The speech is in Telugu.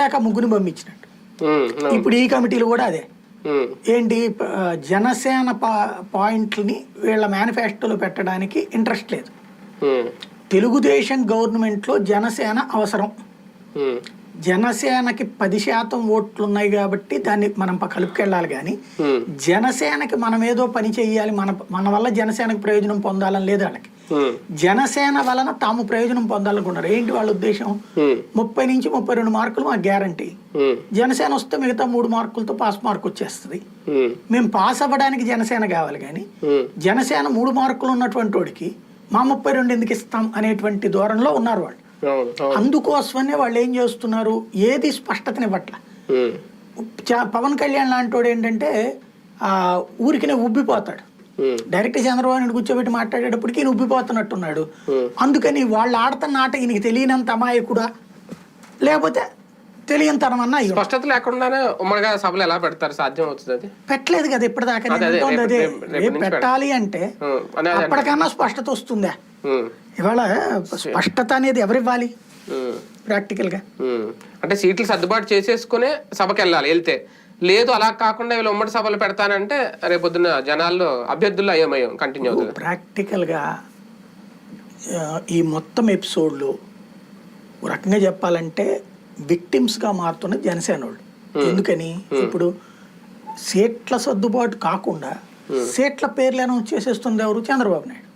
దాకా ముగ్గురు పంపించినట్టు. ఇప్పుడు ఈ కమిటీలు కూడా అదే. ఏంటి జనసేన పా పాయింట్లని వీళ్ళ మేనిఫెస్టోలో పెట్టడానికి ఇంట్రెస్ట్ లేదు. తెలుగుదేశం గవర్నమెంట్లో జనసేన అవసరం. జనసేనకి పది శాతం ఓట్లు ఉన్నాయి కాబట్టి దాన్ని మనం కలుపుకెళ్ళాలి కానీ జనసేనకి మనం ఏదో పని చేయాలి మన మన వల్ల జనసేనకి ప్రయోజనం పొందాలని లేదు వాళ్ళకి. జనసేన వలన తాము ప్రయోజనం పొందాలనుకున్నారు. ఏంటి వాళ్ళ ఉద్దేశం? ఉమ్, ముప్పై నుంచి ముప్పై రెండు మార్కులు మాకు గ్యారంటీ. ఉమ్, జనసేన వస్తే మిగతా మూడు మార్కులతో పాస్ మార్క్ వచ్చేస్తుంది. మేము పాస్ అవ్వడానికి జనసేన కావాలి కానీ జనసేన మూడు మార్కులు ఉన్నటువంటి వాడికి మా ముప్పై రెండు ఎందుకు ఇస్తాం అనేటువంటి ధోరణిలో ఉన్నారు వాళ్ళు. అందుకోసమనే వాళ్ళు ఏం చేస్తున్నారు? ఏది స్పష్టతనివ్వట్ల. పవన్ కళ్యాణ్ లాంటి వాడు ఏంటంటే ఆ, ఊరికినే ఉబ్బిపోతాడు. డైరెక్ట్ చంద్రబాబు నాయుడు కూర్చోబెట్టి మాట్లాడేటప్పటికి ఉబ్బిపోతున్నట్టున్నాడు. అందుకని వాళ్ళు ఆడుతున్న ఆట ఈయనకి తెలియనంత అమాయకుడా? లేకపోతే తెలియనితనం అన్నా అయ్యి. స్పష్టత లేకుండానే ఉమ్మడిగా సభలు ఎలా పెడతారు? సాధ్యం అవుతుంది అది? పెట్టలేదు కదా ఇప్పటిదాకా. అదే, పెట్టాలి అంటే అప్పటికన్నా స్పష్టత వస్తుందా. ఇవాళ స్పష్టత అనేది ఎవరివ్వాలి? ఉమ్, ప్రాక్టికల్గా. ఉమ్. అంటే సీట్లు సర్దుబాటు చేసేసుకునే సభకి వెళ్ళాలి వెళ్తే. లేదు అలా కాకుండా వీళ్ళు ఉమ్మడి సభలు పెడతానంటే రేపొద్దున జనాల్లో అభ్యర్థుల్లో అయ్యమయ్యం కంటిన్యూ అవుతుంది. ప్రాక్టికల్గా ఈ మొత్తం ఎపిసోడ్లు ఒక రకంగా చెప్పాలంటే విక్టిమ్స్గా మారుతున్నది జనసేన వాళ్ళు. ఎందుకని? ఇప్పుడు సీట్ల సర్దుబాటు కాకుండా సీట్ల పేర్లు అనౌన్స్ చేసేస్తుంది ఎవరు? చంద్రబాబు నాయుడు.